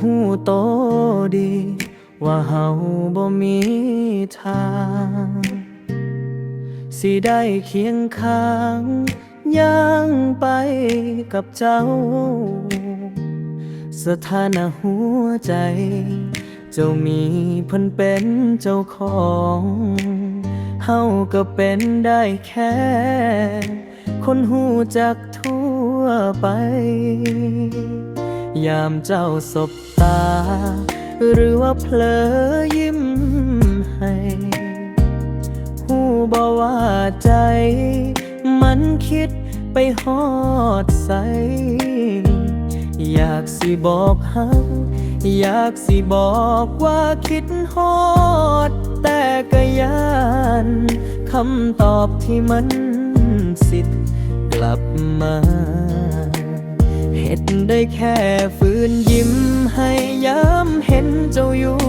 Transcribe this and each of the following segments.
หูโตดี ว่าเฮาบ่มีทาง สิได้เคียงข้างย่างไปกับเจ้า สถานะหัวใจ เจ้ามีเพิ่นเป็นเจ้าของเฮาก็เป็นได้แค่ คนหูจักทั่วไป ยามเจ้าสบตา หรือว่าเผลอยิ้มให้หูบ่ว่าใจ มันคิดไปฮอดใส อยากสิบอกฮักอยากสิบอกว่าคิดฮอด แต่ก็ยานคำตอบที่มันสิทธิ์กลับมา เห็ดได้แค่ฝืนยิ้มให้ย้ำเห็นเจ้าอยู่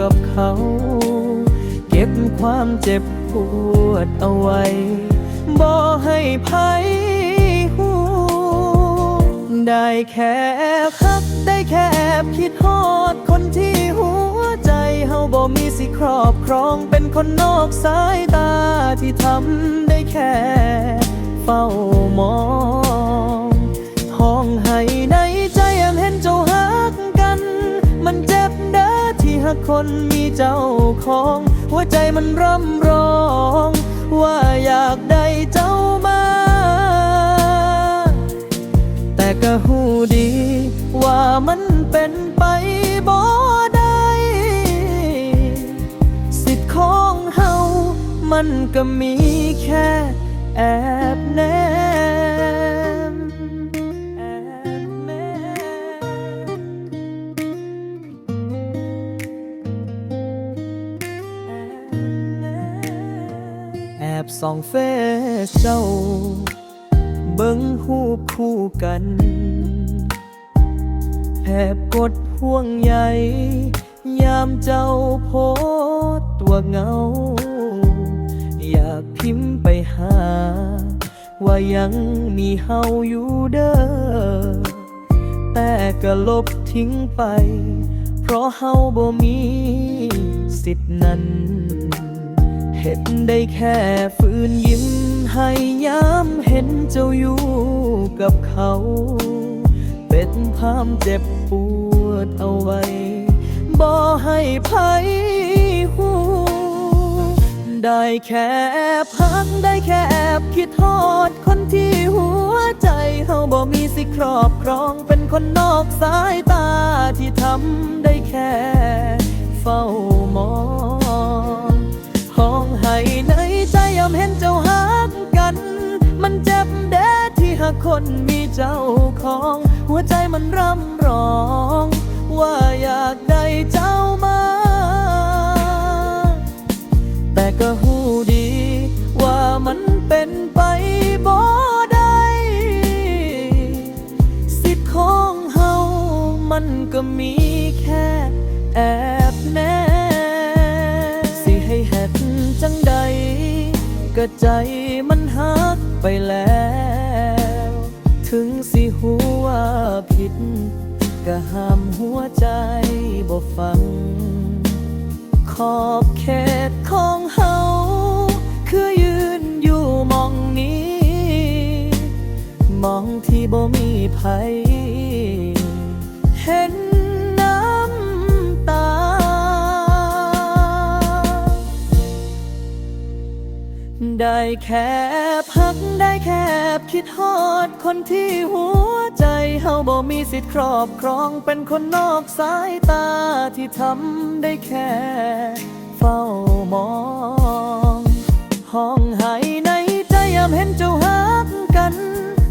กับเขา เก็บความเจ็บปวดเอาไว้บ่ให้ภัยหูได้แค่แอบฮักได้แค่แอบคิดฮอดคนที่หัวใจเฮาบ่มีสิครอบครองเป็นคนนอกสายตาที่ทำได้แค่เฝ้ามอง คนมีเจ้าของ หัวใจมันร่ำร้อง ว่าอยากได้เจ้ามา แต่ก็หูดี ว่ามันเป็นไปบ่ได้สิทธิ์ของเฮามันก็มีแค่แอบแน ส่องเฟซเจ้า เบิ่งหูคู่กันแอบกดห่วงใยยามเจ้าโพสตัวเงา อยากพิมพ์ไปหา ว่ายังมีเฮาอยู่เด้อแต่ก็ลบทิ้งไป เพราะเฮาบ่มีสิทธินั้น ห็นได้แค่ฝืนยิ้มให้ย้ำเห็นเจ้าอยู่กับเขา เป็นภาพเจ็บปวดเอาไว้ บ่ให้ภัยหูได้แค่แอบพักได้แค่แอบคิดทอดคนที่หัวใจเฮาบ่มีสิครอบครองเป็นคนนอกสายตาที่ทำได้แค่ เฝ้ามอง คนมีเจ้าของ หัวใจมันร่ำร้อง ว่าอยากได้เจ้ามา แต่ก็หูดี ว่ามันเป็นไปบ่ได้สิทธิ์ของเฮามันก็มีแค่แอบแนบสิให้เฮ็ดจังใดก็ใจมันหักไปแล้ว ดก็ห้ามหัวใจบ่ฟัง ขอบเขตของเฮาคือยืนอยู่มองนี้ มองที่บ่มีภัยเห็น ได้แค่พักได้แค่คิดฮอด คนที่หัวใจเฮาบ่มีสิทธิ์ครอบครองเป็นคนนอกสายตาที่ทำได้แค่ เฝ้ามองห้องให้ในใจยามเห็นเจ้าหักกัน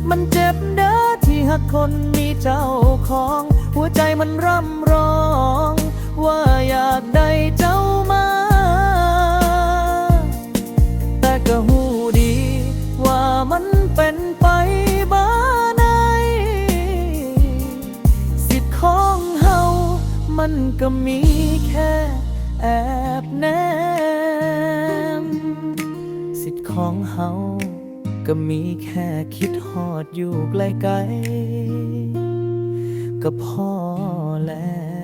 มันเจ็บเด้อที่หักคนมีเจ้าของ หัวใจมันร่ำร้อง ว่าอยากได้เจ้ามา มันก็มีแค่แอบแนม สิทธิ์ของเฮาก็มีแค่คิดหอดอยู่ไกลๆก็พอแล้